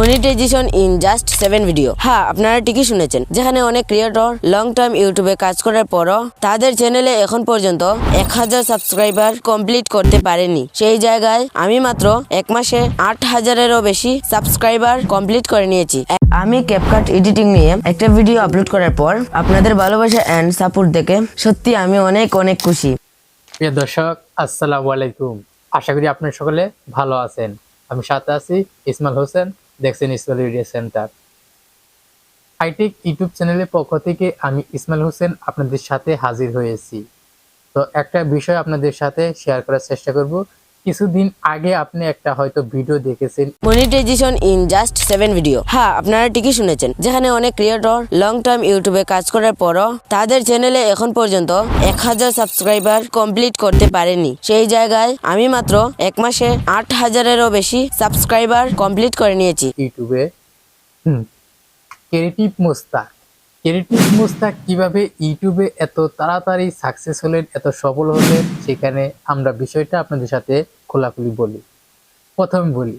Monetization in just seven video হ্যাঁ আপনারা ঠিকই শুনেছেন। যেখানে অনেক ক্রিয়েটর লং টাইম ইউটিউবে কাজ করার পরও তাদের চ্যানেলে এখন পর্যন্ত এক হাজার সাবস্ক্রাইবার কমপ্লিট করতে পারেনি। সেই জায়গায় আমি মাত্র এক মাসে আট হাজারেরও বেশি সাবস্ক্রাইবার কমপ্লিট করে নিয়েছি। আমি ক্যাপকাট এডিটিং নিয়ে একটা ভিডিও আপলোড করার পর আপনাদের ভালোবাসা অ্যান্ড সাপোর্ট দেখে সত্যি আমি অনেক অনেক খুশি। প্রিয় দর্শক, আসসালামু আলাইকুম। আশা করি আপনারা সকলে ভালো আছেন। আমি সাথে আছি ইসমাইল হোসেন দেখছেন Ismail radio centre. Hi tech YouTube চ্যানেলের পক্ষ থেকে আমি ইসমাইল হোসেন আপনাদের সাথে হাজির হয়েছি। তো একটা বিষয় আপনাদের সাথে শেয়ার করার চেষ্টা করব। কিছুদিন আগে আপনি একটা হয়তো ভিডিও দেখেছেন। Monetization in just seven video হ্যাঁ আপনারা ঠিকই শুনেছেন। যেখানে অনেক ক্রিয়েটর লং টাইম ইউটিউবে কাজ করার পরও তাদের চ্যানেলে এখন পর্যন্ত এক হাজার সাবস্ক্রাইবার কমপ্লিট করতে পারেনি। সেই জায়গায় আমি মাত্র এক মাসে আট হাজারেরও বেশি সাবস্ক্রাইবার কমপ্লিট করে নিয়েছি। ইউটিউবে ক্রিয়েটিভ মোস্তাক ক্রিয়েটিভ মোস্তাক কীভাবে ইউটিউবে এত তাড়াতাড়ি সাকসেস হলেন, এত সফল হলেন, সেখানে আমরা বিষয়টা আপনাদের সাথে খোলাখুলি বলি। প্রথমে বলি,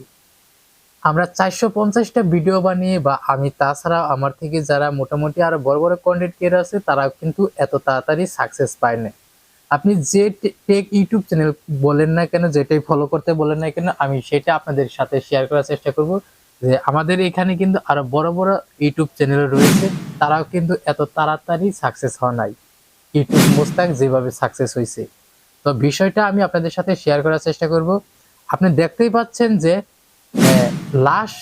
আমরা চারশো পঞ্চাশটা ভিডিও বানিয়ে বা আমি তাছাড়া আমার থেকে যারা মোটামুটি আরও বড় বড় কন্টেন্ট ক্রিয়েটার আছে তারা কিন্তু এত তাড়াতাড়ি সাকসেস পায় না আপনি যে টেক ইউটিউব চ্যানেল বলেন না কেন, যেটাই ফলো করতে বলেন না কেন, আমি সেটা আপনাদের সাথে শেয়ার করার চেষ্টা করব। যে আমাদের এখানে কিন্তু আরও বড় বড় ইউটিউব চ্যানেল রয়েছে, তারাও কিন্তু এত তাড়াতাড়ি সাকসেস হওয়া নাই। ইউটিউব মোস্তাক যেভাবে সাকসেস হয়েছে তো বিষয়টা আমি আপনাদের সাথে শেয়ার করার চেষ্টা করব। আপনি দেখতেই পাচ্ছেন যে লাস্ট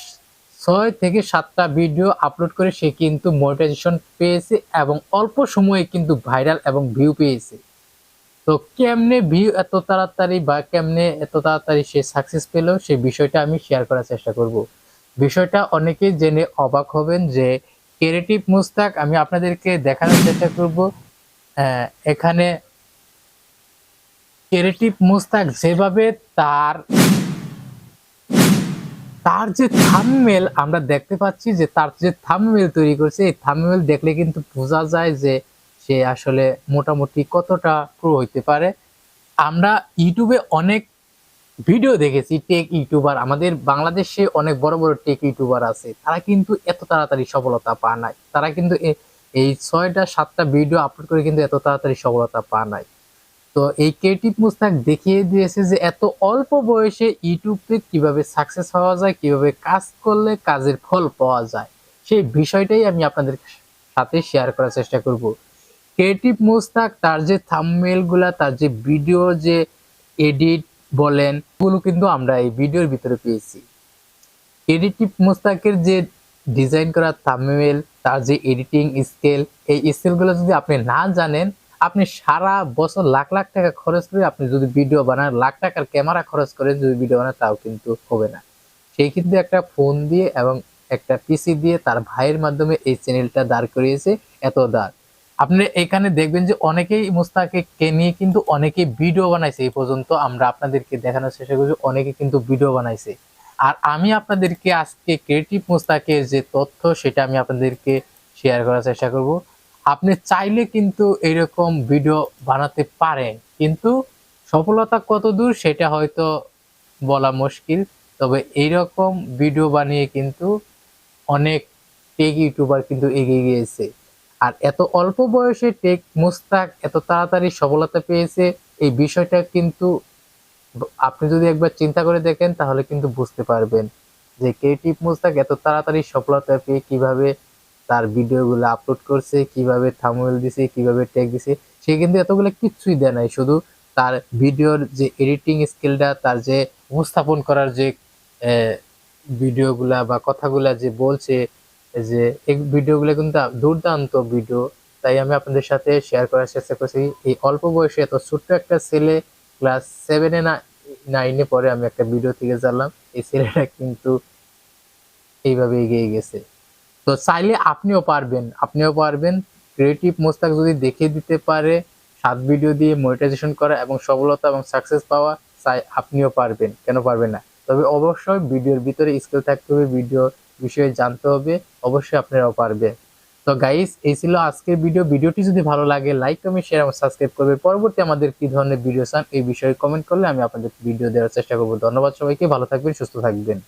ছয় থেকে সাতটা ভিডিও আপলোড করে সে কিন্তু মনিটাইজেশন পেয়েছে এবং অল্প সময়ে কিন্তু ভাইরাল এবং ভিউ পেয়েছে। তো কেমনে ভিউ এত তাড়াতাড়ি বা কেমনে এত তাড়াতাড়ি সে সাকসেস পেল সেই বিষয়টা আমি শেয়ার করার চেষ্টা করব। বিষয়টা অনেকেই জেনে অবাক হবেন যে ক্রিয়েটিভ মুস্তাক আমি আপনাদেরকে দেখানোর চেষ্টা করব। এখানে ক্রিয়েটিভ মুস্তাক যেভাবে তার তার যে থামমেল আমরা দেখতে পাচ্ছি যে তার যে থামমেল তৈরি করছে, এই থামমেল দেখলে কিন্তু বোঝা যায় যে সে আসলে মোটামুটি কতটা প্রো হইতে পারে। আমরা ইউটিউবে অনেক ভিডিও দেখেছি টেক ইউটিউবার আমাদের বাংলাদেশে অনেক বড় বড় টেক ইউটিউবার আছে, তারা কিন্তু এত তাড়াতাড়ি সফলতা পা নাই। তারা কিন্তু এই ছয়টা, সাতটা ভিডিও আপলোড করে কিন্তু এত তাড়াতাড়ি সফলতা পা নাই। তো এই ক্রিয়েটিভ মুস্তাক দেখিয়ে দিয়েছে যে এত অল্প বয়সে ইউটিউবে কীভাবে সাকসেস হওয়া যায়, কীভাবে কাজ করলে কাজের ফল পাওয়া যায়, সেই বিষয়টাই আমি আপনাদের সাথে শেয়ার করার চেষ্টা করব। ক্রিয়েটিভ মুস্তাক তার যে থামমেলগুলা তার যে ভিডিও যে এডিট বলেন ওগুলো কিন্তু আমরা এই ভিডিওর ভিতরে পেয়েছি। এডিটিভ মোস্তাকের যে ডিজাইন করা থাম্বনেল তার যে এডিটিং স্কেল, এই স্কেলগুলো যদি আপনি না জানেন, আপনি সারা বছর লাখ লাখ টাকা খরচ করে আপনি যদি ভিডিও বানান, লাখ টাকার ক্যামেরা খরচ করে যদি ভিডিও বানান, তাও কিন্তু হবে না। সেই কিন্তু একটা ফোন দিয়ে এবং একটা পিসি দিয়ে তার ভাইয়ের মাধ্যমে এই চ্যানেলটা দাঁড় করিয়েছে, এত দাঁড়। আপনি এখানে দেখবেন যে অনেকেই মুস্তাকে নিয়ে কিন্তু অনেকে ভিডিও বানাইছে, এই পর্যন্ত আমরা আপনাদেরকে দেখানোর চেষ্টা করছি অনেকে কিন্তু ভিডিও বানাইছে। আর আমি আপনাদেরকে আজকে ক্রিয়েটিভ মুস্তাকের যে তথ্য সেটা আমি আপনাদেরকে শেয়ার করার চেষ্টা করব। আপনি চাইলে কিন্তু এরকম ভিডিও বানাতে পারেন, কিন্তু সফলতা কত দূর সেটা হয়তো বলা মুশকিল, তবে এইরকম ভিডিও বানিয়ে কিন্তু অনেক টেক ইউটিউবার কিন্তু এগিয়ে গিয়েছে। আর এত অল্প বয়সে টেক মুস্তাক এত তাড়াতাড়ি সফলতা পেয়েছে, এই বিষয়টা কিন্তু আপনি যদি একবার চিন্তা করে দেখেন, তাহলে কিন্তু বুঝতে পারবেন যে ক্রিয়েটিভ মুস্তাক এত তাড়াতাড়ি সফলতা পেয়ে কীভাবে তার ভিডিওগুলো আপলোড করছে, কীভাবে থামুয়েল দিছে, কীভাবে ট্যাগ দিছে, সে কিন্তু এতগুলো কিচ্ছুই দেয় নাই। শুধু তার ভিডিওর যে এডিটিং স্কিলটা, তার যে উপস্থাপন করার যে ভিডিওগুলা বা কথাগুলা যে বলছে যে এই ভিডিওগুলো কিন্তু দুর্দান্ত ভিডিও। তাই আমি আপনাদের সাথে শেয়ার করার চেষ্টা করছি। এই অল্প বয়সে এত ছোট্ট একটা ছেলে ক্লাস সেভেনে না নাইনে পরে আমি একটা ভিডিও থেকে জানলাম। এই ছেলেটা কিন্তু এইভাবে এগিয়ে গেছে। তো চাইলে আপনিও পারবেন আপনিও পারবেন। ক্রিয়েটিভ মোস্তাক যদি দেখিয়ে দিতে পারে, সাত ভিডিও দিয়ে মনিটাইজেশন করা এবং সফলতা এবং সাকসেস পাওয়া, চাই আপনিও পারবেন, কেন পারবেন না? তবে অবশ্যই ভিডিওর ভিতরে স্কিল থাকতে হবে ভিডিও বিষয়ে জানতে হবে, অবশ্যই আপনারাও পারবে। তো গাইস এই ছিল আজকের ভিডিও ভিডিওটি যদি ভালো লাগে লাইক কমেন্ট শেয়ার এবং সাবস্ক্রাইব করবে। পরবর্তী আমাদের কি ধরনের ভিডিও চান এই বিষয়ে কমেন্ট করলে আমি আপনাদের ভিডিও দেওয়ার চেষ্টা করব। ধন্যবাদ সবাইকে, ভালো থাকবেন, সুস্থ থাকবেন।